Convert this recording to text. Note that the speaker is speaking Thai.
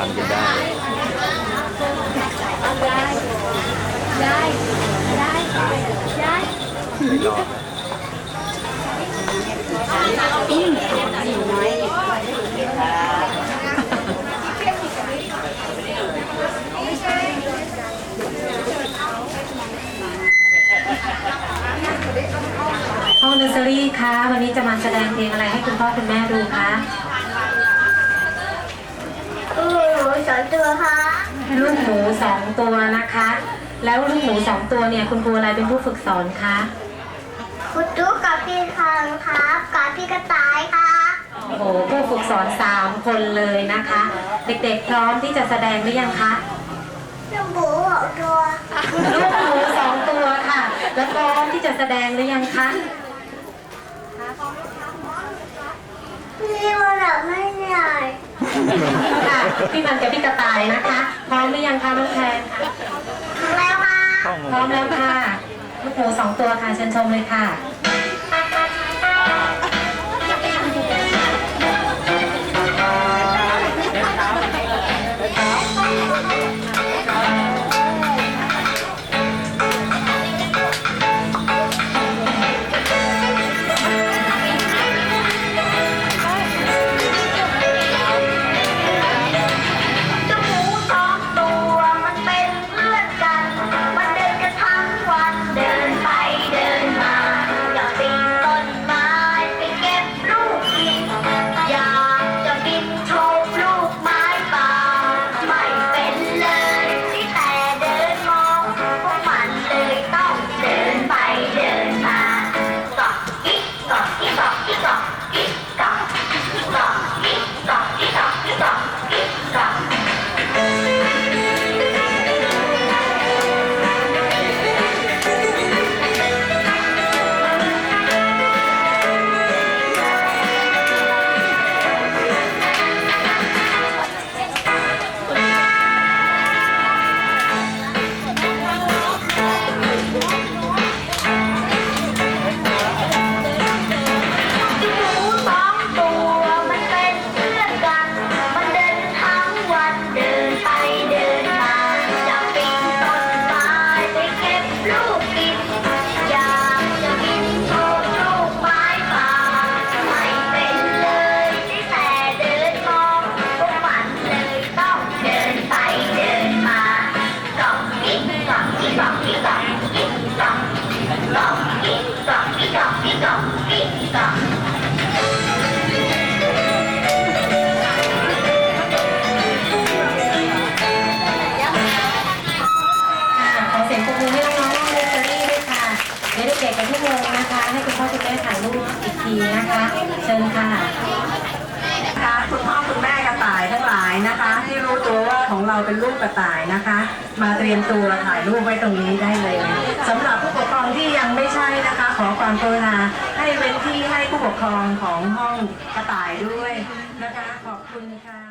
ให้ปั่นได้ ได้ได้ได้ไม่รอดห้องเนอร์เซอรี่คะวันนี้จะมาแสดงเพลงอะไรให้คุณพ่อคุณแม่ดูคะ อู้หนูสอนตัวค่ะลูกหมูสองตัวนะคะ แล้วลูกหมูสองตัวเนี่ยคุณครูอะไรเป็นผู้ฝึกสอนคะคุณตุ๊กกับพี่คังครับกับพี่กระต่ายค่ะโอ้โหผู้ฝึกสอนสามคนเลยนะคะ เด็กๆพร้อมที่จะแสดงหรือยังคะน้ำบูหกตัวลูกหมูสองตัวค่ะ แล้วพร้อมที่จะแสดงหรือยังคะพี่วันหลับไม่เหนื่อย ค่ะพี่มันกับพี่กระต่ายนะคะ พร้อมหรือยังคะน้องแทนแล้วค่ะต้องพร้อมแล้วค่ะลูกหมูสองตัวค่ะเชิญชมเลยค่ะ ทีนะคะ เชิญค่ะนะคะคุณพ่อคุณแม่กระต่ายทั้งหลายนะคะ ที่รู้ตัวว่าของเราเป็นลูกกระต่ายนะคะ มาเตรียมตัวถ่ายรูปไว้ตรงนี้ได้เลยสำหรับผู้ปกครองที่ยังไม่ใช่นะคะ ขอความกรุณาให้เว้นที่ให้ผู้ปกครองของห้องกระต่ายด้วยนะคะ ขอบคุณค่ะ